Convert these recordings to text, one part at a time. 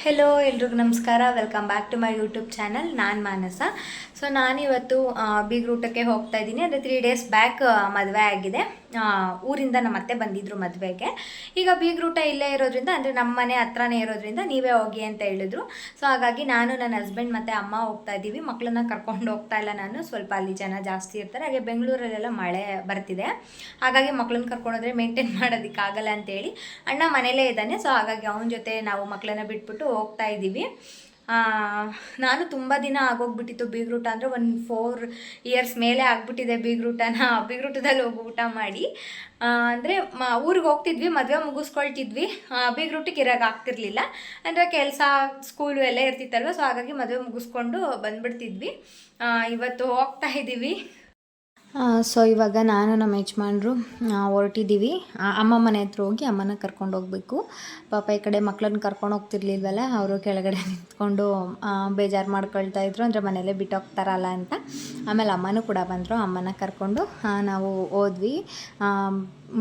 Hello ಎಲ್ರಿಗೂ ನಮಸ್ಕಾರ. Welcome back to my YouTube channel ನಾನು ಮಾನಸ. ಸೊ ನಾನಿವತ್ತು ಬಿಗ್ ರೂಟಕ್ಕೆ ಹೋಗ್ತಾ ಇದ್ದೀನಿ. ಅಂದರೆ ತ್ರೀ ಡೇಸ್ ಬ್ಯಾಕ್ ಮದುವೆ ಆಗಿದೆ. ಊರಿಂದ ನಮ್ಮ ಅತ್ತೆ ಬಂದಿದ್ರು ಮದುವೆಗೆ. ಈಗ ಬೀಗ್ ರೂಟ ಇಲ್ಲೇ ಇರೋದ್ರಿಂದ, ಅಂದರೆ ನಮ್ಮ ಮನೆ ಹತ್ರನೇ ಇರೋದ್ರಿಂದ ನೀವೇ ಹೋಗಿ ಅಂತ ಹೇಳಿದ್ರು. ಸೊ ಹಾಗಾಗಿ ನಾನು ನನ್ನ ಹಸ್ಬೆಂಡ್ ಮತ್ತು ಅಮ್ಮ ಹೋಗ್ತಾ ಇದ್ದೀವಿ. ಮಕ್ಕಳನ್ನ ಕರ್ಕೊಂಡು ಹೋಗ್ತಾ ಇಲ್ಲ ನಾನು. ಸ್ವಲ್ಪ ಅಲ್ಲಿ ಜನ ಜಾಸ್ತಿ ಇರ್ತಾರೆ. ಹಾಗೆ ಬೆಂಗಳೂರಲ್ಲೆಲ್ಲ ಮಳೆ ಬರ್ತಿದೆ. ಹಾಗಾಗಿ ಮಕ್ಕಳನ್ನ ಕರ್ಕೊಂಡೋದ್ರೆ ಮೇಂಟೈನ್ ಮಾಡೋದಕ್ಕಾಗಲ್ಲ ಅಂತೇಳಿ ಅಣ್ಣ ಮನೇಲೇ ಇದ್ದಾನೆ. ಸೊ ಹಾಗಾಗಿ ಅವನ ಜೊತೆ ನಾವು ಮಕ್ಕಳನ್ನ ಬಿಟ್ಬಿಟ್ಟು ಹೋಗ್ತಾ ಇದ್ದೀವಿ. ನಾನು ತುಂಬ ದಿನ ಆಗೋಗ್ಬಿಟ್ಟಿತ್ತು ಬೀಗ್ರೂಟ ಅಂದರೆ ಒಂದು ಫೋರ್ ಇಯರ್ಸ್ ಮೇಲೆ ಆಗ್ಬಿಟ್ಟಿದೆ ಬೀಗ್ರೂಟನ. ಬೀಗ್ರೂಟದಲ್ಲಿ ಹೋಗಿ ಊಟ ಮಾಡಿ. ಅಂದರೆ ಮ, ಊರಿಗೆ ಹೋಗ್ತಿದ್ವಿ, ಮದುವೆ ಮುಗಿಸ್ಕೊಳ್ತಿದ್ವಿ. ಬೀಗ್ರೂಟಿಗೆ ಇರೋಕೆ ಆಗ್ತಿರ್ಲಿಲ್ಲ. ಅಂದರೆ ಕೆಲಸ ಸ್ಕೂಲು ಎಲ್ಲ ಇರ್ತಿತ್ತಲ್ವ ಸೊ ಹಾಗಾಗಿ ಮದುವೆ ಮುಗಿಸ್ಕೊಂಡು ಬಂದ್ಬಿಡ್ತಿದ್ವಿ. ಇವತ್ತು ಹೋಗ್ತಾ ಇದ್ದೀವಿ. ಸೊ ಇವಾಗ ನಾನು ನಮ್ಮ ಯಜಮಾನ್ರು ಹೊರಟಿದ್ದೀವಿ. ಅಮ್ಮ ಮನೆ ಹತ್ರ ಹೋಗಿ ಅಮ್ಮನ ಕರ್ಕೊಂಡು ಹೋಗ್ಬೇಕು. ಪಾಪ ಈ ಕಡೆ ಮಕ್ಕಳನ್ನ ಕರ್ಕೊಂಡು ಹೋಗ್ತಿರ್ಲಿಲ್ವಲ್ಲ, ಅವರು ಕೆಳಗಡೆ ನಿಂತ್ಕೊಂಡು ಬೇಜಾರು ಮಾಡ್ಕೊಳ್ತಾ ಇದ್ರು. ಅಂದರೆ ಮನೆಯಲ್ಲೇ ಬಿಟ್ಟೋಗ್ತಾರಲ್ಲ ಅಂತ. ಆಮೇಲೆ ಅಮ್ಮನೂ ಕೂಡ ಬಂದರು. ಅಮ್ಮನ ಕರ್ಕೊಂಡು ನಾವು ಹೋದ್ವಿ.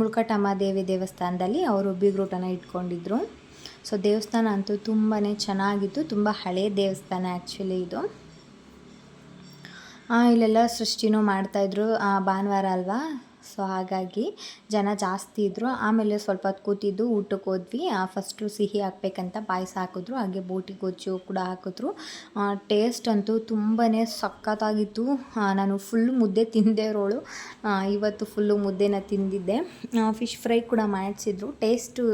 ಮುಳ್ಕಟಮ್ಮ ದೇವಿ ದೇವಸ್ಥಾನದಲ್ಲಿ ಅವರು ಬೀಗ್ರೂಟನ ಇಟ್ಕೊಂಡಿದ್ರು. ಸೊ ದೇವಸ್ಥಾನ ಅಂತೂ ತುಂಬಾ ಚೆನ್ನಾಗಿತ್ತು. ತುಂಬ ಹಳೆಯ ದೇವಸ್ಥಾನ ಆ್ಯಕ್ಚುಲಿ ಇದು. ಇಲ್ಲೆಲ್ಲ ಸೃಷ್ಟಿನೂ ಮಾಡ್ತಾಯಿದ್ರು ಭಾನುವಾರ ಅಲ್ವಾ? ಸೊ ಹಾಗಾಗಿ ಜನ ಜಾಸ್ತಿ ಇದ್ದರು ಆಮೇಲೆ ಸ್ವಲ್ಪ ಹೊತ್ತು ಕೂತಿದ್ದು ಊಟಕ್ಕೆ ಹೋದ್ವಿ. ಫಸ್ಟು ಸಿಹಿ ಹಾಕ್ಬೇಕಂತ ಪಾಯಸ ಹಾಕಿದ್ರು, ಹಾಗೆ ಬೋಟಿ ಗೊಜ್ಜು ಕೂಡ ಹಾಕಿದ್ರು. ಟೇಸ್ಟ್ ಅಂತೂ ತುಂಬಾ ಸಖತ್ತಾಗಿತ್ತು. ನಾನು ಫುಲ್ ಮುದ್ದೆ ತಿಂದೆ ಇರೋಳು ಇವತ್ತು ಫುಲ್ಲು ಮುದ್ದೆನ ತಿಂದಿದ್ದೆ. ಫಿಶ್ ಫ್ರೈ ಕೂಡ ಮಾಡಿಸಿದ್ರು. ಟೇಸ್ಟು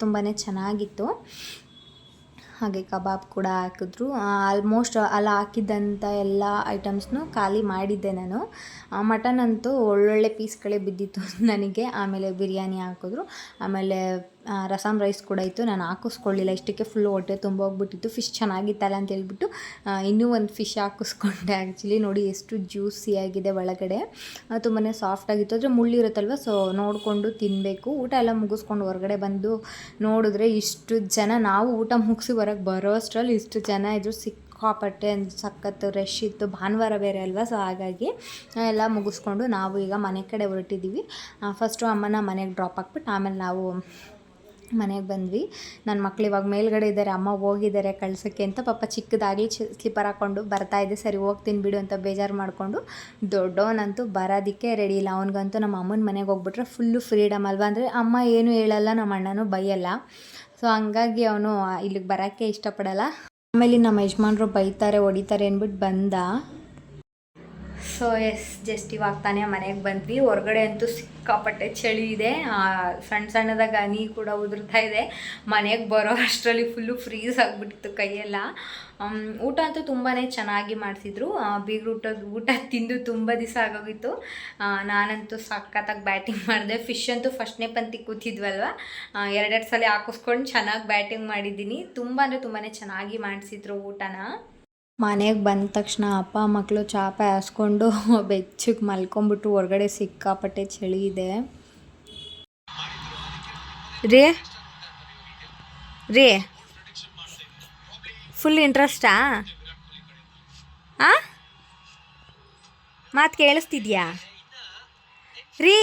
ತುಂಬಾ ಚೆನ್ನಾಗಿತ್ತು. ಹಾಗೆ ಕಬಾಬ್ ಕೂಡ ಹಾಕಿದ್ರು. ಆಲ್ಮೋಸ್ಟ್ ಅಲ್ಲಿ ಹಾಕಿದ್ದಂಥ ಎಲ್ಲ ಐಟಮ್ಸ್ನು ಖಾಲಿ ಮಾಡಿದ್ದೆ ನಾನು. ಮಟನ್ ಅಂತೂ ಒಳ್ಳೊಳ್ಳೆ ಪೀಸ್ಗಳೇ ಬಿದ್ದಿತ್ತು ನನಗೆ. ಆಮೇಲೆ ಬಿರಿಯಾನಿ ಹಾಕಿದ್ರು. ಆಮೇಲೆ ರಸಮ್ ರೈಸ್ ಕೂಡ ಇತ್ತು. ನಾನು ಹಾಕಿಸ್ಕೊಳ್ಳಿಲ್ಲ. ಇಷ್ಟಕ್ಕೆ ಫುಲ್ ಹೊಟ್ಟೆ ತುಂಬ ಹೋಗ್ಬಿಟ್ಟಿತ್ತು. ಫಿಶ್ ಚೆನ್ನಾಗಿತ್ತಲ್ಲ ಅಂತ ಹೇಳ್ಬಿಟ್ಟು ಇನ್ನೂ ಒಂದು ಫಿಶ್ ಹಾಕಿಸ್ಕೊಂಡೆ ಆ್ಯಕ್ಚುಲಿ ನೋಡಿ ಎಷ್ಟು ಜ್ಯೂಸಿಯಾಗಿದೆ ಒಳಗಡೆ. ತುಂಬಾ ಸಾಫ್ಟಾಗಿತ್ತು ಆದರೆ ಮುಳ್ಳಿರುತ್ತಲ್ವ ಸೊ ನೋಡಿಕೊಂಡು ತಿನ್ನಬೇಕು ಊಟ ಎಲ್ಲ ಮುಗಿಸ್ಕೊಂಡು ಹೊರಗಡೆ ಬಂದು ನೋಡಿದ್ರೆ ಇಷ್ಟು ಜನ, ನಾವು ಊಟ ಮುಗಿಸಿ ಹೊರಗೆ ಬರೋ ಅಷ್ಟರಲ್ಲಿ ಇಷ್ಟು ಜನ ಇದ್ರು. ಸಿಕ್ಕಾಪಟ್ಟೆ ಅಂದ್ರೆ ಸಖತ್ತು ರಶ್ ಇತ್ತು. ಭಾನುವಾರ ಬೇರೆ ಅಲ್ವಾ? ಸೊ ಹಾಗಾಗಿ ಎಲ್ಲ ಮುಗಿಸ್ಕೊಂಡು ನಾವು ಈಗ ಮನೆ ಕಡೆ ಹೊರಟಿದ್ದೀವಿ. ಫಸ್ಟು ಅಮ್ಮನ ಮನೆಗೆ ಡ್ರಾಪ್ ಹಾಕ್ಬಿಟ್ಟು, ಆಮೇಲೆ ನಾವು ಮನೆಗೆ ಬಂದ್ವಿ. ನನ್ನ ಮಕ್ಳು ಇವಾಗ ಮೇಲ್ಗಡೆ ಇದ್ದಾರೆ ಅಮ್ಮ ಹೋಗಿದ್ದಾರೆ ಕಳ್ಸೋಕ್ಕೆ ಅಂತ ಪಾಪ ಚಿಕ್ಕದಾಗಲಿ ಸ್ಲಿಪ್ಪರ್ ಹಾಕ್ಕೊಂಡು ಬರ್ತಾ ಇದ್ದೆ ಸರಿ ಹೋಗ್ತೀನಿ ಬಿಡು ಅಂತ ಬೇಜಾರು ಮಾಡಿಕೊಂಡು ದೊಡ್ಡವನಂತೂ ಬರೋದಕ್ಕೆ ರೆಡಿ ಇಲ್ಲ. ಅವನಿಗಂತೂ ನಮ್ಮ ಅಮ್ಮನ ಮನೆಗೆ ಹೋಗ್ಬಿಟ್ರೆ ಫುಲ್ಲು ಫ್ರೀಡಮ್ ಅಲ್ವಾ? ಅಂದರೆ ಅಮ್ಮ ಏನೂ ಹೇಳಲ್ಲ, ನಮ್ಮ ಅಣ್ಣನೂ ಬೈಯಲ್ಲ. ಸೊ ಹಂಗಾಗಿ ಅವನು ಇಲ್ಲಿಗೆ ಬರೋಕ್ಕೆ ಇಷ್ಟಪಡಲ್ಲ. ಆಮೇಲೆ ನಮ್ಮ ಯಜಮಾನ್ರು ಬೈತಾರೆ, ಹೊಡಿತಾರೆ ಅಂದ್ಬಿಟ್ಟು ಬಂದ. ಸೊ ಎಸ್ ಜಸ್ಟ್ ಇವಾಗ ತಾನೇ ಮನೆಗೆ ಬಂದ್ವಿ. ಹೊರಗಡೆ ಅಂತೂ ಸಿಕ್ಕಾಪಟ್ಟೆ ಚಳಿ ಇದೆ. ಸಣ್ಣ ಸಣ್ಣದಾಗ ಹನಿ ಕೂಡ ಉದುರ್ತಾ ಇದೆ. ಮನೆಗೆ ಬರೋ ಅಷ್ಟರಲ್ಲಿ ಫುಲ್ಲು ಫ್ರೀಸ್ ಆಗಿಬಿಟ್ಟಿತ್ತು ಕೈಯೆಲ್ಲ. ಊಟ ಅಂತೂ ತುಂಬಾ ಚೆನ್ನಾಗಿ ಮಾಡಿಸಿದ್ರು. ಊಟದ ಊಟ ತಿಂದು ತುಂಬ ದಿವಸ ಆಗೋಗಿತ್ತು. ನಾನಂತೂ ಸಖತ್ತಾಗಿ ಬ್ಯಾಟಿಂಗ್ ಮಾಡಿದೆ. ಫಿಶ್ ಅಂತೂ ಫಸ್ಟ್ನೇ ಪಂತಿ ಕೂತಿದ್ವಲ್ವ? ಎರಡೆರಡು ಸಲ ಹಾಕಿಸ್ಕೊಂಡು ಚೆನ್ನಾಗಿ ಬ್ಯಾಟಿಂಗ್ ಮಾಡಿದ್ದೀನಿ. ತುಂಬ ಅಂದರೆ ತುಂಬಾ ಚೆನ್ನಾಗಿ ಮಾಡಿಸಿದ್ರು ಊಟನ. ಮನೆಗೆ ಬಂದ ತಕ್ಷಣ ಅಪ್ಪ ಮಕ್ಕಳು ಚಾಪೆ ಹಾಸ್ಕೊಂಡು ಬೆಚ್ಚಗೆ ಮಲ್ಕೊಂಬಿಟ್ಟು ಹೊರಗಡೆ ಸಿಕ್ಕಾಪಟ್ಟೆ ಚಳಿ ಇದೆ ರೀ ರೀ ಫುಲ್ ಇಂಟ್ರೆಸ್ಟಾ ಆ? ಮಾತು ಕೇಳಿಸ್ತಿದ್ಯಾ? ರೀ,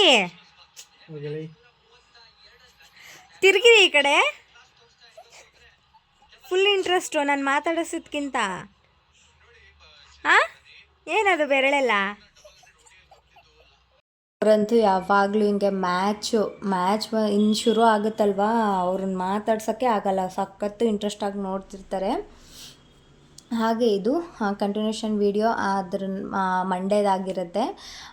ತಿರುಗಿರಿ ಈ ಕಡೆ. ಫುಲ್ ಇಂಟ್ರೆಸ್ಟು ನಾನು ಮಾತಾಡಿಸೋದ್ಕಿಂತ. ಹಾಂ ಏನದು ಬೆರಳೆಲ್ಲ? ಅವರಂತೂ ಯಾವಾಗಲೂ ಹಿಂಗೆ ಮ್ಯಾಚು ಮ್ಯಾಚ್ ಇನ್ನು ಶುರು ಆಗುತ್ತಲ್ವಾ? ಅವ್ರನ್ನ ಮಾತಾಡ್ಸೋಕ್ಕೆ ಆಗಲ್ಲ. ಸಖತ್ತು ಇಂಟ್ರೆಸ್ಟ್ ಆಗಿ ನೋಡ್ತಿರ್ತಾರೆ. ಹಾಗೆ ಇದು ಕಂಟಿನ್ಯೂಷನ್ ವೀಡಿಯೋ ಅದ್ರ ಮಂಡೇದಾಗಿರುತ್ತೆ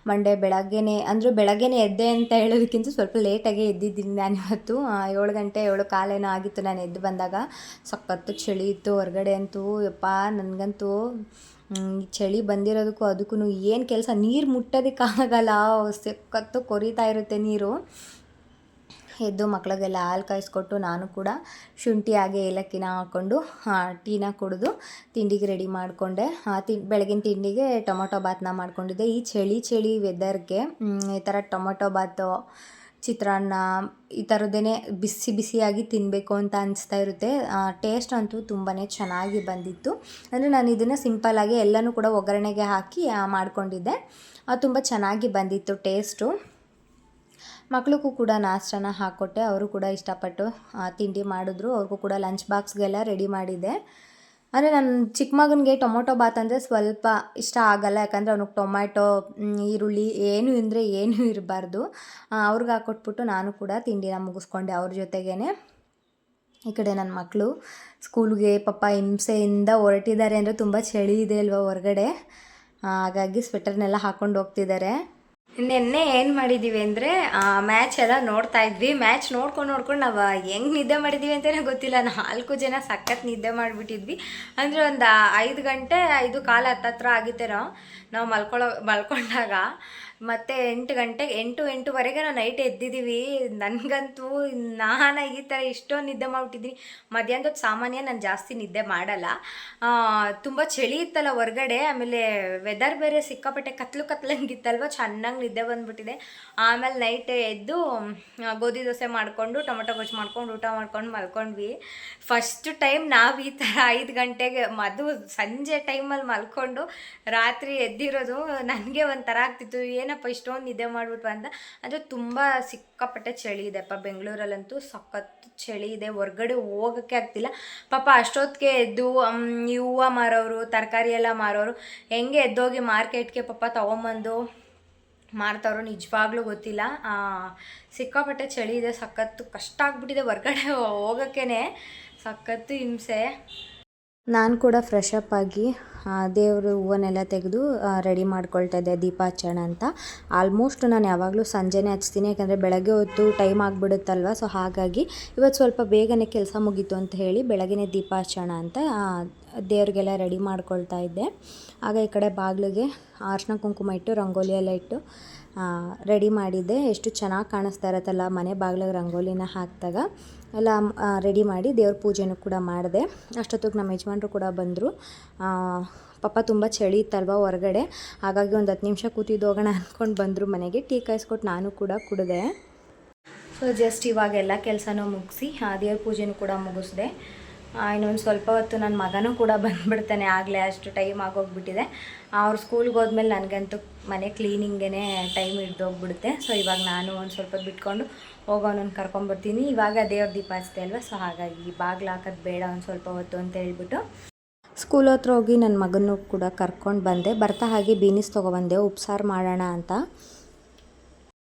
ಮಂಡೇ ಬೆಳಗ್ಗೆನೇ, ಅಂದರೆ ಬೆಳಗ್ಗೆನೇ ಎದ್ದೆ ಅಂತ ಹೇಳೋದಕ್ಕಿಂತ ಸ್ವಲ್ಪ ಲೇಟಾಗೆ ಎದ್ದಿದ್ದೀನಿ ನಾನು ಇವತ್ತು. ಏಳು ಗಂಟೆ, ಏಳು ಕಾಲೇನೋ ಆಗಿತ್ತು. ನಾನು ಎದ್ದು ಬಂದಾಗ ಸಖತ್ತು ಚಳಿ ಇತ್ತು. ಹೊರಗಡೆ ಅಂತೂ ಯಪ್ಪ, ನನಗಂತೂ ಚಳಿ ಬಂದಿರೋದಕ್ಕೂ ಅದಕ್ಕೂ ಏನು ಕೆಲಸ? ನೀರು ಮುಟ್ಟೋದಕ್ಕಾಗಲ್ಲ ಸಖತ್ತು ಕೊರಿತಾ ಇರುತ್ತೆ ನೀರು. ಎದ್ದು ಮಕ್ಕಳಿಗೆಲ್ಲ ಹಾಲು ಕಾಯಿಸ್ಕೊಟ್ಟು ನಾನು ಕೂಡ ಶುಂಠಿ, ಹಾಗೆ ಏಲಕ್ಕಿನ ಹಾಕ್ಕೊಂಡು ಟೀನ ಕುಡಿದು ತಿಂಡಿಗೆ ರೆಡಿ ಮಾಡಿಕೊಂಡೆ. ತಿ ಬೆಳಗಿನ ತಿಂಡಿಗೆ ಟೊಮೊಟೊ ಬಾತನ್ನ ಮಾಡ್ಕೊಂಡಿದ್ದೆ. ಈ ಚಳಿ ಚಳಿ ವೆದರ್ಗೆ ಈ ಥರ ಟೊಮೊಟೊ ಬಾತು ಚಿತ್ರಾನ್ನ ಈ ಥರದ್ದೇ ಬಿಸಿ ಬಿಸಿಯಾಗಿ ತಿನ್ನಬೇಕು ಅಂತ ಅನಿಸ್ತಾ ಇರುತ್ತೆ. ಟೇಸ್ಟ್ ಅಂತೂ ತುಂಬಾ ಚೆನ್ನಾಗಿ ಬಂದಿತ್ತು. ಅಂದರೆ ನಾನು ಇದನ್ನು ಸಿಂಪಲ್ಲಾಗಿ ಎಲ್ಲನೂ ಕೂಡ ಒಗ್ಗರಣೆಗೆ ಹಾಕಿ ಮಾಡಿಕೊಂಡಿದ್ದೆ. ತುಂಬ ಚೆನ್ನಾಗಿ ಬಂದಿತ್ತು ಟೇಸ್ಟು ಮಕ್ಳಿಗೂ ಕೂಡ ನಾಷ್ಟನ ಹಾಕ್ಕೊಟ್ಟೆ ಅವರು ಕೂಡ ಇಷ್ಟಪಟ್ಟು ತಿಂಡಿ ಮಾಡಿದ್ರು. ಅವ್ರಿಗೂ ಕೂಡ ಲಂಚ್ ಬಾಕ್ಸ್ಗೆಲ್ಲ ರೆಡಿ ಮಾಡಿದ್ದೆ ಅಂದರೆ ನನ್ನ ಚಿಕ್ಕ ಮಗನಿಗೆ ಟೊಮೊಟೊ ಬಾತ್ ಅಂದರೆ ಸ್ವಲ್ಪ ಇಷ್ಟ ಆಗಲ್ಲ. ಯಾಕಂದರೆ ಅವ್ನಿಗೆ ಟೊಮ್ಯಾಟೊ ಈರುಳ್ಳಿ ಏನು ಅಂದರೆ ಏನೂ ಇರಬಾರ್ದು. ಅವ್ರಿಗೆ ಹಾಕೊಟ್ಬಿಟ್ಟು ನಾನು ಕೂಡ ತಿಂಡಿನ ಮುಗಿಸ್ಕೊಂಡೆ ಅವ್ರ ಜೊತೆಗೇ ಈ ಕಡೆ ನನ್ನ ಮಕ್ಕಳು ಸ್ಕೂಲ್ಗೆ ಪಾಪ ಹಿಂಸೆಯಿಂದ ಹೊರಟಿದ್ದಾರೆ ಅಂದರೆ ತುಂಬ ಚಳಿ ಇದೆ ಅಲ್ವಾ ಹೊರಗಡೆ. ಹಾಗಾಗಿ ಸ್ವೆಟರ್ನೆಲ್ಲ ಹಾಕ್ಕೊಂಡು ಹೋಗ್ತಿದ್ದಾರೆ. ನಿನ್ನೆ ಏನು ಮಾಡಿದ್ದೀವಿ ಅಂದರೆ ಮ್ಯಾಚ್ ಎಲ್ಲ ನೋಡ್ತಾ ಇದ್ವಿ. ಮ್ಯಾಚ್ ನೋಡ್ಕೊಂಡು ನೋಡ್ಕೊಂಡು ನಾವು ಹೆಂಗೆ ನಿದ್ದೆ ಮಾಡಿದ್ದೀವಿ ಅಂತಲೇ ಗೊತ್ತಿಲ್ಲ. ನಾಲ್ಕು ಜನ ಸಖತ್ ನಿದ್ದೆ ಮಾಡಿಬಿಟ್ಟಿದ್ವಿ. ಅಂದರೆ ಒಂದು ಐದು ಗಂಟೆ, ಐದು ಕಾಲ ಹತ್ತತ್ರ ಆಗಿತ್ತೇನೋ, ನಾವು ಮಲ್ಕೊಳ್ಳೋ ಮಲ್ಕೊಂಡಾಗ. ಮತ್ತು ಎಂಟು ಗಂಟೆಗೆ ಎಂಟು, ಎಂಟುವರೆಗೆ ನಾವು ನೈಟ್ ಎದ್ದಿದ್ದೀವಿ ನನಗಂತೂ ನಾನು ಈ ಥರ ಇಷ್ಟೊಂದು ನಿದ್ದೆ ಮಾಡಿಬಿಟ್ಟಿದ್ದೀನಿ. ಮಧ್ಯಾಹ್ನದ ಸಾಮಾನ್ಯ ನಾನು ಜಾಸ್ತಿ ನಿದ್ದೆ ಮಾಡಲ್ಲ. ತುಂಬ ಚಳಿ ಇತ್ತಲ್ಲ ಹೊರಗಡೆ, ಆಮೇಲೆ ವೆದರ್ ಬೇರೆ ಸಿಕ್ಕಾಪಟ್ಟೆ ಕತ್ಲು ಕತ್ಲಂಗಿತ್ತಲ್ವ, ಚೆನ್ನಾಗಿ ನಿದ್ದೆ ಬಂದ್ಬಿಟ್ಟಿದೆ. ಆಮೇಲೆ ನೈಟ್ ಎದ್ದು ಗೋಧಿ ದೋಸೆ ಮಾಡಿಕೊಂಡು, ಟೊಮೊಟೊ ಗೊಜ್ಜು ಮಾಡ್ಕೊಂಡು, ಊಟ ಮಾಡ್ಕೊಂಡು ಮಲ್ಕೊಂಡ್ವಿ. ಫಸ್ಟ್ ಟೈಮ್ ನಾವು ಈ ಥರ ಐದು ಗಂಟೆಗೆ ಮದು ಸಂಜೆ ಟೈಮಲ್ಲಿ ಮಲ್ಕೊಂಡು, ರಾತ್ರಿ ಎದ್ದಿರೋದು ನನಗೆ ಒಂಥರ ಆಗ್ತಿತ್ತು. ಏನಪ್ಪ ಇಷ್ಟೊಂದು ನಿದ್ದೆ ಮಾಡ್ಬಿಟ್ವ ಅಂತ, ಅಂದರೆ ತುಂಬ ಸಿಕ್ಕಾಪಟ್ಟೆ ಚಳಿ ಇದೆಪ್ಪ ಬೆಂಗಳೂರಲ್ಲಂತೂ ಸಖತ್ತು ಚಳಿ ಇದೆ. ಹೊರ್ಗಡೆ ಹೋಗೋಕ್ಕೆ ಆಗ್ತಿಲ್ಲ. ಪಾಪ ಅಷ್ಟೊತ್ತಿಗೆ ಎದ್ದು ಈ ಹೂವು ಮಾರೋರು, ತರಕಾರಿ ಎಲ್ಲ ಮಾರೋರು, ಹೆಂಗೆ ಎದ್ದೋಗಿ ಮಾರ್ಕೆಟ್ಗೆ ಪಾಪ ತೊಗೊಂಬಂದು ಮಾರ್ತಾರೋ ನಿಜವಾಗ್ಲೂ ಗೊತ್ತಿಲ್ಲ. ಸಿಕ್ಕಾಪಟ್ಟೆ ಚಳಿ ಇದೆ. ಸಖತ್ತು ಕಷ್ಟ ಆಗ್ಬಿಟ್ಟಿದೆ ಹೊರ್ಗಡೆ ಹೋಗೋಕ್ಕೇ ಸಖತ್ತು ಹಿಂಸೆ. ನಾನು ಕೂಡ ಫ್ರೆಶ್ ಆಗಿ ದೇವರು ಹೂವನ್ನೆಲ್ಲ ತೆಗೆದು ರೆಡಿ ಮಾಡ್ಕೊಳ್ತಾ ಇದ್ದೆ ದೀಪ ಹಚ್ಚೋಣ ಅಂತ. ಆಲ್ಮೋಸ್ಟ್ ನಾನು ಯಾವಾಗಲೂ ಸಂಜೆನೇ ಹಚ್ತೀನಿ, ಯಾಕಂದರೆ ಬೆಳಗ್ಗೆ ಹೊತ್ತು ಟೈಮ್ ಆಗಿಬಿಡುತ್ತಲ್ವ? ಸೊ ಹಾಗಾಗಿ ಇವತ್ತು ಸ್ವಲ್ಪ ಬೇಗನೆ ಕೆಲಸ ಮುಗೀತು ಅಂತ ಹೇಳಿ ಬೆಳಗ್ಗೆನೇ ದೀಪ ಹಚ್ಚೋಣ ಅಂತ ದೇವ್ರಿಗೆಲ್ಲ ರೆಡಿ ಮಾಡ್ಕೊಳ್ತಾ ಇದ್ದೆ. ಆಗ ಈ ಕಡೆ ಬಾಗಿಲಿಗೆ ಅರ್ಶಿನ ಕುಂಕುಮ ಇಟ್ಟು, ರಂಗೋಲಿ ಎಲ್ಲ ಇಟ್ಟು ರೆಡಿ ಮಾಡಿದ್ದೆ. ಎಷ್ಟು ಚೆನ್ನಾಗಿ ಕಾಣಿಸ್ತಾ ಇರತ್ತಲ್ಲ ಮನೆ ಬಾಗಿಲಿಗೆ ರಂಗೋಲಿನ ಹಾಕಿದಾಗ. ಎಲ್ಲ ರೆಡಿ ಮಾಡಿ ದೇವ್ರ ಪೂಜೆನೂ ಕೂಡ ಮಾಡಿದೆ. ಅಷ್ಟೊತ್ತಿಗೆ ನಮ್ಮ ಯಜಮಾನ್ರು ಕೂಡ ಬಂದರು. ಪಾಪ ತುಂಬ ಚಳಿ ಇತ್ತಲ್ವ ಹೊರಗಡೆ. ಹಾಗಾಗಿ ಒಂದು ಹತ್ತು ನಿಮಿಷ ಕೂತಿದ್ದು ಹೋಗೋಣ ಅಂದ್ಕೊಂಡು ಬಂದರು ಮನೆಗೆ. ಟೀ ಕಾಯಿಸ್ಕೊಟ್ಟು ನಾನು ಕೂಡ ಕುಡಿದೆ. ಸೊ ಜಸ್ಟ್ ಇವಾಗ ಎಲ್ಲ ಕೆಲಸನೂ ಮುಗಿಸಿ ದೇವ್ರ ಪೂಜೆನೂ ಕೂಡ ಮುಗಿಸ್ದೆ. ಇನ್ನೊಂದು ಸ್ವಲ್ಪ ಹೊತ್ತು ನನ್ನ ಮಗನೂ ಕೂಡ ಬಂದುಬಿಡ್ತಾನೆ. ಆಗಲೇ ಅಷ್ಟು ಟೈಮ್ ಆಗೋಗ್ಬಿಟ್ಟಿದೆ. ಅವ್ರು ಸ್ಕೂಲ್ಗೆ ಹೋದ್ಮೇಲೆ ನನಗಂತೂ ಮನೆ ಕ್ಲೀನಿಂಗೇ ಟೈಮ್ ಹಿಡ್ದೋಗ್ಬಿಡುತ್ತೆ. ಸೊ ಇವಾಗ ನಾನು ಒಂದು ಸ್ವಲ್ಪ ಬಿಟ್ಕೊಂಡು ಹೋಗೋನನ್ನು ಕರ್ಕೊಂಬರ್ತೀನಿ. ಇವಾಗ ದೇವ್ರ ದೀಪ ಹಚ್ತೆ ಅಲ್ವಾ? ಸೊ ಹಾಗಾಗಿ ಬಾಗ್ಲು ಹಾಕೋದು ಬೇಡ ಒಂದು ಸ್ವಲ್ಪ ಹೊತ್ತು ಅಂತ ಹೇಳ್ಬಿಟ್ಟು ಸ್ಕೂಲ್ ಹತ್ರ ಹೋಗಿ ನನ್ನ ಮಗನೂ ಕೂಡ ಕರ್ಕೊಂಡು ಬಂದೆ. ಬರ್ತಾ ಹಾಗೆ ಬೀನಿಸ್ ತೊಗೊಬಂದೆ. ಉಪ್ಸಾರು ಮಾಡೋಣ ಅಂತ.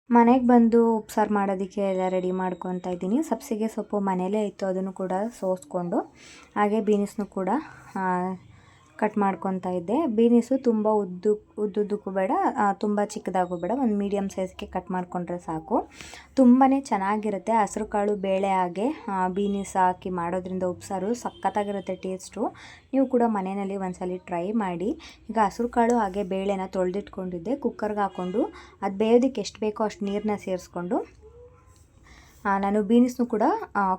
ಮನೆಗೆ ಬಂದು ಉಪ್ಸಾರು ಮಾಡೋದಕ್ಕೆ ಎಲ್ಲ ರೆಡಿ ಮಾಡ್ಕೊತಾ ಇದ್ದೀನಿ. ಸಬ್ಸಿಗೆ ಸೊಪ್ಪು ಮನೇಲೇ ಇತ್ತು. ಅದನ್ನು ಕೂಡ ಸೋಸ್ಕೊಂಡು ಹಾಗೆ ಬೀನಿಸ್ನು ಕೂಡ ಕಟ್ ಮಾಡ್ಕೊತಾ ಇದ್ದೆ. ಬೀನಿಸು ತುಂಬ ಉದ್ದು, ಉದ್ದುದ್ದಕ್ಕೂ ಬೇಡ ತುಂಬ ಚಿಕ್ಕದಾಗೂ ಬೇಡ. ಒಂದು ಮೀಡಿಯಮ್ ಸೈಜ್ಗೆ ಕಟ್ ಮಾಡಿಕೊಂಡ್ರೆ ಸಾಕು. ತುಂಬಾ ಚೆನ್ನಾಗಿರುತ್ತೆ. ಹಸ್ರು ಕಾಳು ಬೇಳೆ ಹಾಗೆ ಬೀನಿಸ್ ಹಾಕಿ ಮಾಡೋದ್ರಿಂದ ಉಪ್ಸಾರು ಸಖತ್ತಾಗಿರುತ್ತೆ ಟೇಸ್ಟು ನೀವು ಕೂಡ ಮನೆಯಲ್ಲಿ ಒಂದ್ಸಲ ಟ್ರೈ ಮಾಡಿ. ಈಗ ಹಸ್ರು ಕಾಳು ಹಾಗೆ ಬೇಳೆನ ತೊಳೆದಿಟ್ಕೊಂಡಿದ್ದೆ. ಕುಕ್ಕರ್ಗೆ ಹಾಕ್ಕೊಂಡು ಅದು ಬೇಯೋದಕ್ಕೆ ಎಷ್ಟು ಬೇಕೋ ಅಷ್ಟು ನೀರನ್ನ ಸೇರಿಸ್ಕೊಂಡು ನಾನು ಬೀನ್ಸ್ನು ಕೂಡ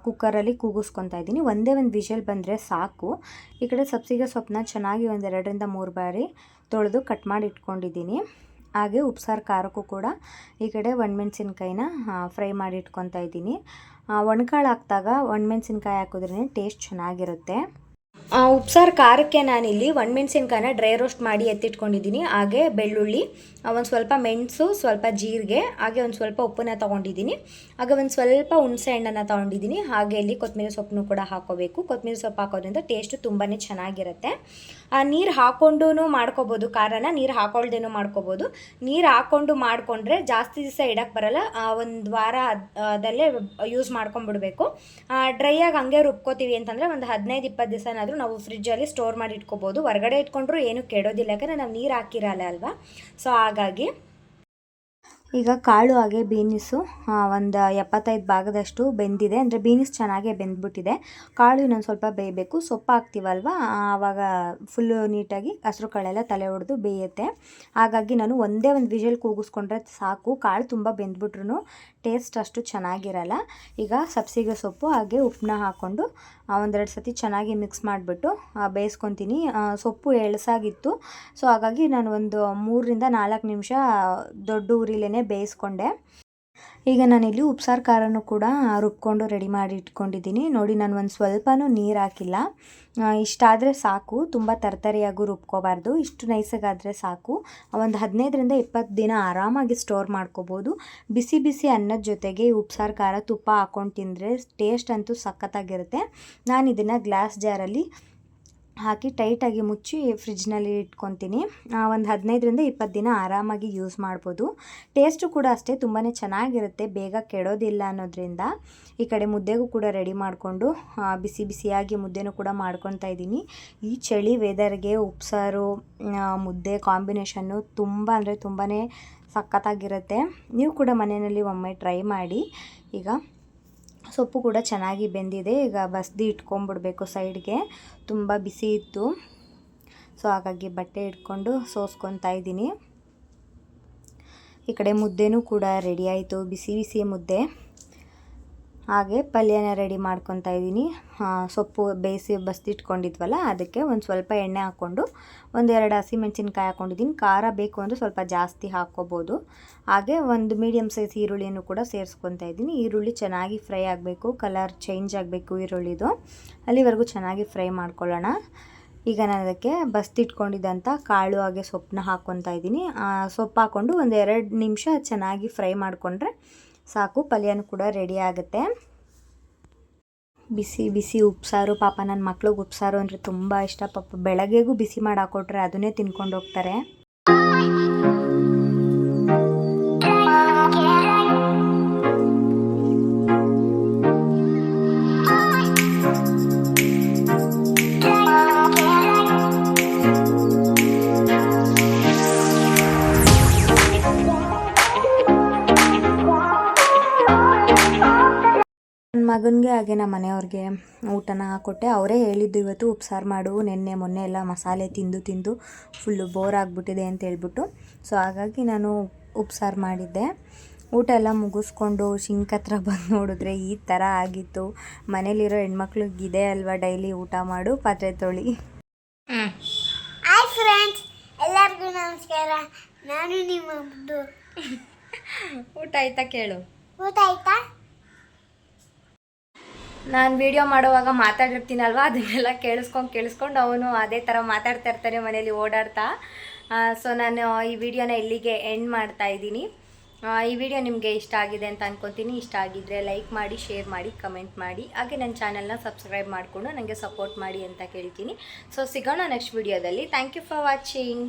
ಕುಕ್ಕರಲ್ಲಿ ಕೂಗಿಸ್ಕೊತಾ ಇದ್ದೀನಿ. ಒಂದೇ ಒಂದು ವಿಷಲ್ ಬಂದರೆ ಸಾಕು. ಈ ಕಡೆ ಸಬ್ಸಿಗೆ ಸೊಪ್ಪನ್ನ ಚೆನ್ನಾಗಿ ಒಂದು ಎರಡರಿಂದ ಮೂರು ಬಾರಿ ತೊಳೆದು ಕಟ್ ಮಾಡಿ ಇಟ್ಕೊಂಡಿದ್ದೀನಿ. ಹಾಗೆ ಉಪ್ಸಾರು, ಖಾರಕ್ಕೂ ಕೂಡ ಈ ಕಡೆ ಒಣಮೆಣಸಿನ್ಕಾಯಿನ ಫ್ರೈ ಮಾಡಿ ಇಟ್ಕೊತಾ ಇದ್ದೀನಿ. ಒಣಕಾಳು ಹಾಕಿದಾಗ ಒಣಮೆಣಸಿನ್ಕಾಯಿ ಹಾಕಿದ್ರೇ ಟೇಸ್ಟ್ ಚೆನ್ನಾಗಿರುತ್ತೆ. ಉಪ್ಸಾರು ಖಾರಕ್ಕೆ ನಾನಿಲ್ಲಿ ಒಣಮೆಣ್ಸಿನ್ಕಾಯನ್ನ ಡ್ರೈ ರೋಸ್ಟ್ ಮಾಡಿ ಎತ್ತಿಟ್ಕೊಂಡಿದ್ದೀನಿ. ಹಾಗೆ ಬೆಳ್ಳುಳ್ಳಿ ಒಂದು ಸ್ವಲ್ಪ ಮೆಣಸು, ಸ್ವಲ್ಪ ಜೀರಿಗೆ, ಹಾಗೆ ಒಂದು ಸ್ವಲ್ಪ ಉಪ್ಪನ್ನ ತೊಗೊಂಡಿದ್ದೀನಿ. ಹಾಗೆ ಒಂದು ಸ್ವಲ್ಪ ಹುಣಸೆ ಹಣ್ಣನ್ನು ತೊಗೊಂಡಿದ್ದೀನಿ. ಹಾಗೆ ಇಲ್ಲಿ ಕೊತ್ತಂಬರಿ ಸೊಪ್ಪನ್ನು ಕೂಡ ಹಾಕೋಬೇಕು. ಕೊತ್ತಂಬರಿ ಸೊಪ್ಪು ಹಾಕೋದ್ರಿಂದ ಟೇಸ್ಟು ತುಂಬಾ ಚೆನ್ನಾಗಿರುತ್ತೆ. ನೀರು ಹಾಕ್ಕೊಂಡು ಮಾಡ್ಕೋಬೋದು. ಖಾರನ ನೀರು ಹಾಕೊಳ್ದೇನೂ ಮಾಡ್ಕೋಬೋದು. ನೀರು ಹಾಕ್ಕೊಂಡು ಮಾಡಿಕೊಂಡ್ರೆ ಜಾಸ್ತಿ ದಿವಸ ಇಡಕ್ಕೆ ಬರಲ್ಲ. ಒಂದು ವಾರ ಅದ್- ಅದಲ್ಲೇ ಯೂಸ್ ಮಾಡ್ಕೊಂಡ್ಬಿಡ್ಬೇಕು. ಡ್ರೈಯಾಗಿ ಹಂಗೆ ರುಬ್ಕೋತೀವಿ ಅಂತಂದರೆ ಒಂದು ಹದಿನೈದು ಇಪ್ಪತ್ತು ದಿವಸನಾದರೂ ನಾವು ಫ್ರಿಜ್ಜಲ್ಲಿ ಸ್ಟೋರ್ ಮಾಡಿ ಇಟ್ಕೋಬೋದು. ಹೊರಗಡೆ ಇಟ್ಕೊಂಡ್ರೂ ಏನು ಕೆಡೋದಿಲ್ಲ, ಯಾಕಂದರೆ ನಾವು ನೀರು ಹಾಕಿರಲ್ಲ ಅಲ್ವಾ? ಸೊ ಹಾಗಾಗಿ ಈಗ ಕಾಳು, ಹಾಗೆ ಬೀನಿಸು ಒಂದು ಎಪ್ಪತ್ತೈದು ಭಾಗದಷ್ಟು ಬೆಂದಿದೆ. ಅಂದರೆ ಬೀನಿಸ್ ಚೆನ್ನಾಗೆ ಬೆಂದ್ಬಿಟ್ಟಿದೆ. ಕಾಳು ಇನ್ನೊಂದು ಸ್ವಲ್ಪ ಬೇಯಬೇಕು. ಸೊಪ್ಪು ಹಾಕ್ತೀವಲ್ವ? ಆವಾಗ ಫುಲ್ಲು ನೀಟಾಗಿ ಹಸಿರು ಕಾಳೆಲ್ಲ ತಲೆ ಹೊಡೆದು ಬೇಯುತ್ತೆ. ಹಾಗಾಗಿ ನಾನು ಒಂದೇ ಒಂದು ವಿಷಲ್ ಕೂಗಿಸ್ಕೊಂಡ್ರೆ ಸಾಕು. ಕಾಳು ತುಂಬ ಬೆಂದ್ಬಿಟ್ರು ಟೇಸ್ಟ್ ಅಷ್ಟು ಚೆನ್ನಾಗಿರಲ್ಲ. ಈಗ ಸಬ್ಸಿಗೆ ಸೊಪ್ಪು, ಹಾಗೆ ಉಪ್ಪನ್ನ ಹಾಕ್ಕೊಂಡು ಒಂದೆರಡು ಸತಿ ಚೆನ್ನಾಗಿ ಮಿಕ್ಸ್ ಮಾಡಿಬಿಟ್ಟು ಬೇಯಿಸ್ಕೊತೀನಿ. ಸೊಪ್ಪು ಎಳಸಾಗಿತ್ತು. ಸೊ, ಹಾಗಾಗಿ ನಾನು ಒಂದು ಮೂರರಿಂದ ನಾಲ್ಕು ನಿಮಿಷ ದೊಡ್ಡ ಉರಿಲೇ ಬೇಯಿಸ್ಕೊಂಡೆ. ಈಗ ನಾನಿಲ್ಲಿ ಉಪ್ಸಾರು ಖಾರನೂ ಕೂಡ ರುಬ್ಕೊಂಡು ರೆಡಿ ಮಾಡಿ ಇಟ್ಕೊಂಡಿದ್ದೀನಿ. ನೋಡಿ, ನಾನು ಒಂದು ಸ್ವಲ್ಪನೂ ನೀರು ಹಾಕಿಲ್ಲ. ಇಷ್ಟಾದರೆ ಸಾಕು. ತುಂಬ ತರ್ತರಿಯಾಗೂ ರುಬ್ಕೋಬಾರ್ದು. ಇಷ್ಟು ನೈಸಾಗಾದರೆ ಸಾಕು. ಒಂದು ಹದಿನೈದರಿಂದ ಇಪ್ಪತ್ತು ದಿನ ಆರಾಮಾಗಿ ಸ್ಟೋರ್ ಮಾಡ್ಕೋಬೋದು. ಬಿಸಿ ಬಿಸಿ ಅನ್ನದ ಜೊತೆಗೆ ಉಪ್ಸಾರು ಖಾರ ತುಪ್ಪ ಹಾಕ್ಕೊಂಡು ತಿಂದರೆ ಟೇಸ್ಟ್ ಅಂತೂ ಸಖತ್ತಾಗಿರುತ್ತೆ. ನಾನು ಇದನ್ನು ಗ್ಲಾಸ್ ಜಾರಲ್ಲಿ ಹಾಕಿ ಟೈಟಾಗಿ ಮುಚ್ಚಿ ಫ್ರಿಜ್ನಲ್ಲಿ ಇಟ್ಕೊತೀನಿ. ಒಂದು ಹದಿನೈದರಿಂದ ಇಪ್ಪತ್ತು ದಿನ ಆರಾಮಾಗಿ ಯೂಸ್ ಮಾಡ್ಬೋದು. ಟೇಸ್ಟು ಕೂಡ ಅಷ್ಟೇ ತುಂಬಾ ಚೆನ್ನಾಗಿರುತ್ತೆ. ಬೇಗ ಕೆಡೋದಿಲ್ಲ ಅನ್ನೋದ್ರಿಂದ ಈ ಕಡೆ ಮುದ್ದೆಗೂ ಕೂಡ ರೆಡಿ ಮಾಡಿಕೊಂಡು ಬಿಸಿ ಬಿಸಿಯಾಗಿ ಮುದ್ದೆನೂ ಕೂಡ ಮಾಡ್ಕೊತಾ ಇದ್ದೀನಿ. ಈ ಚಳಿ ವೆದರ್ಗೆ ಉಪ್ಸಾರು ಮುದ್ದೆ ಕಾಂಬಿನೇಷನ್ನು ತುಂಬ ಅಂದರೆ ತುಂಬಾ ಸಖತ್ತಾಗಿರುತ್ತೆ. ನೀವು ಕೂಡ ಮನೆಯಲ್ಲಿ ಒಮ್ಮೆ ಟ್ರೈ ಮಾಡಿ. ಈಗ ಸೊಪ್ಪು ಕೂಡ ಚೆನ್ನಾಗಿ ಬೆಂದಿದೆ. ಈಗ ಬಸ್ದಿ ಇಟ್ಕೊಂಡ್ಬಿಡ್ಬೇಕು ಸೈಡ್ಗೆ. ತುಂಬ ಬಿಸಿ ಇತ್ತು. ಸೊ, ಹಾಗಾಗಿ ಬಟ್ಟೆ ಇಟ್ಕೊಂಡು ಸೋಸ್ಕೊತಾ ಇದ್ದೀನಿ. ಈ ಕಡೆ ಮುದ್ದೆನೂ ಕೂಡ ರೆಡಿ ಆಯಿತು. ಬಿಸಿ ಬಿಸಿ ಮುದ್ದೆ. ಹಾಗೆ ಪಲ್ಯನ ರೆಡಿ ಮಾಡ್ಕೊತಾ ಇದ್ದೀನಿ. ಸೊಪ್ಪು ಬೇಯಿಸಿ ಬಸ್ದಿಟ್ಕೊಂಡಿದ್ವಲ್ಲ ಅದಕ್ಕೆ ಒಂದು ಸ್ವಲ್ಪ ಎಣ್ಣೆ ಹಾಕ್ಕೊಂಡು ಒಂದೆರಡು ಹಸಿಮೆಣ್ಸಿನ್ಕಾಯಿ ಹಾಕ್ಕೊಂಡಿದ್ದೀನಿ ಖಾರ ಬೇಕು ಅಂದರೆ ಸ್ವಲ್ಪ ಜಾಸ್ತಿ ಹಾಕ್ಕೋಬೋದು. ಹಾಗೆ ಒಂದು ಮೀಡಿಯಮ್ ಸೈಜ್ ಈರುಳ್ಳಿಯನ್ನು ಕೂಡ ಸೇರಿಸ್ಕೊತಾ ಇದ್ದೀನಿ. ಈರುಳ್ಳಿ ಚೆನ್ನಾಗಿ ಫ್ರೈ ಆಗಬೇಕು ಕಲರ್ ಚೇಂಜ್ ಆಗಬೇಕು ಈರುಳ್ಳಿದು. ಅಲ್ಲಿವರೆಗೂ ಚೆನ್ನಾಗಿ ಫ್ರೈ ಮಾಡ್ಕೊಳ್ಳೋಣ. ಈಗ ನಾನು ಅದಕ್ಕೆ ಬಸ್ತಿಟ್ಕೊಂಡಿದ್ದಂಥ ಕಾಳು ಹಾಗೆ ಸೊಪ್ಪನ್ನ ಹಾಕ್ಕೊತಾ ಇದ್ದೀನಿ. ಸೊಪ್ಪು ಹಾಕ್ಕೊಂಡು ಒಂದು ಎರಡು ನಿಮಿಷ ಚೆನ್ನಾಗಿ ಫ್ರೈ ಮಾಡಿಕೊಂಡ್ರೆ ಸಾಕು, ಪಲ್ಯನೂ ಕೂಡ ರೆಡಿ ಆಗುತ್ತೆ. ಬಿಸಿ ಬಿಸಿ ಉಪ್ಸಾರು, ಪಾಪ ನನ್ನ ಮಕ್ಳಿಗೆ ಉಪ್ಸಾರು ಅಂದರೆ ತುಂಬ ಇಷ್ಟ. ಪಾಪ ಬೆಳಗ್ಗೆಗೂ ಬಿಸಿ ಮಾಡಿ ಹಾಕ್ಕೊಟ್ರೆ ಅದನ್ನೇ ತಿನ್ಕೊಂಡು ಹೋಗ್ತಾರೆ. ಮಗನಿಗೆ ಹಾಗೆ ನಮ್ಮ ಮನೆಯವ್ರಿಗೆ ಊಟನ ಹಾಕ್ಕೊಟ್ಟೆ ಅವರೇ ಹೇಳಿದ್ದು ಇವತ್ತು ಉಪ್ಸಾರು ಮಾಡು ನಿನ್ನೆ ಮೊನ್ನೆ ಎಲ್ಲ ಮಸಾಲೆ ತಿಂದು ತಿಂದು ಫುಲ್ಲು ಬೋರ್ ಆಗಿಬಿಟ್ಟಿದೆ ಅಂತ ಹೇಳ್ಬಿಟ್ಟು. ಸೊ ಹಾಗಾಗಿ ನಾನು ಉಪ್ಸಾರು ಮಾಡಿದ್ದೆ. ಊಟ ಎಲ್ಲ ಮುಗಿಸ್ಕೊಂಡು ಶಿಂಕ್ ಹತ್ರ ಬಂದು ನೋಡಿದ್ರೆ ಈ ಥರ ಆಗಿತ್ತು. ಮನೇಲಿರೋ ಹೆಣ್ಮಕ್ಳಿಗೆ ಇದೆ ಅಲ್ವಾ ಡೈಲಿ ಊಟ ಮಾಡು ಪಾತ್ರೆ ತೊಳಿ. ಹಾಯ್ ಫ್ರೆಂಡ್ಸ್ ಎಲ್ಲರಿಗೂ ನಮಸ್ಕಾರ. ನಾನು ನಿಮ್ಮ ಊಟ ಆಯ್ತಾ ಕೇಳು. ಊಟ ಆಯ್ತಾ? ನಾನು ವಿಡಿಯೋ ಮಾಡುವಾಗ ಮಾತಾಡಿರ್ತೀನಲ್ವ? ಅದನ್ನೆಲ್ಲ ಕೇಳಿಸ್ಕೊಂಡು ಕೇಳಿಸ್ಕೊಂಡು ಅವನು ಅದೇ ಥರ ಮಾತಾಡ್ತಾ ಇರ್ತಾನೆ ಮನೇಲಿ ಓಡಾಡ್ತಾ. ಸೊ ನಾನು ಈ ವಿಡಿಯೋನ ಇಲ್ಲಿಗೆ ಎಂಡ್ ಮಾಡ್ತಾ ಇದ್ದೀನಿ. ಈ ವಿಡಿಯೋ ನಿಮಗೆ ಇಷ್ಟ ಆಗಿದೆ ಅಂತ ಅನ್ಕೊತೀನಿ. ಇಷ್ಟ ಆಗಿದ್ದರೆ ಲೈಕ್ ಮಾಡಿ ಶೇರ್ ಮಾಡಿ ಕಮೆಂಟ್ ಮಾಡಿ. ಹಾಗೆ ನನ್ನ ಚಾನಲ್ನ ಸಬ್ಸ್ಕ್ರೈಬ್ ಮಾಡಿಕೊಂಡು ನನಗೆ ಸಪೋರ್ಟ್ ಮಾಡಿ ಅಂತ ಕೇಳ್ತೀನಿ. ಸೊ ಸಿಗೋಣ ನೆಕ್ಸ್ಟ್ ವಿಡಿಯೋದಲ್ಲಿ ಥ್ಯಾಂಕ್ ಯು ಫಾರ್ ವಾಚಿಂಗ್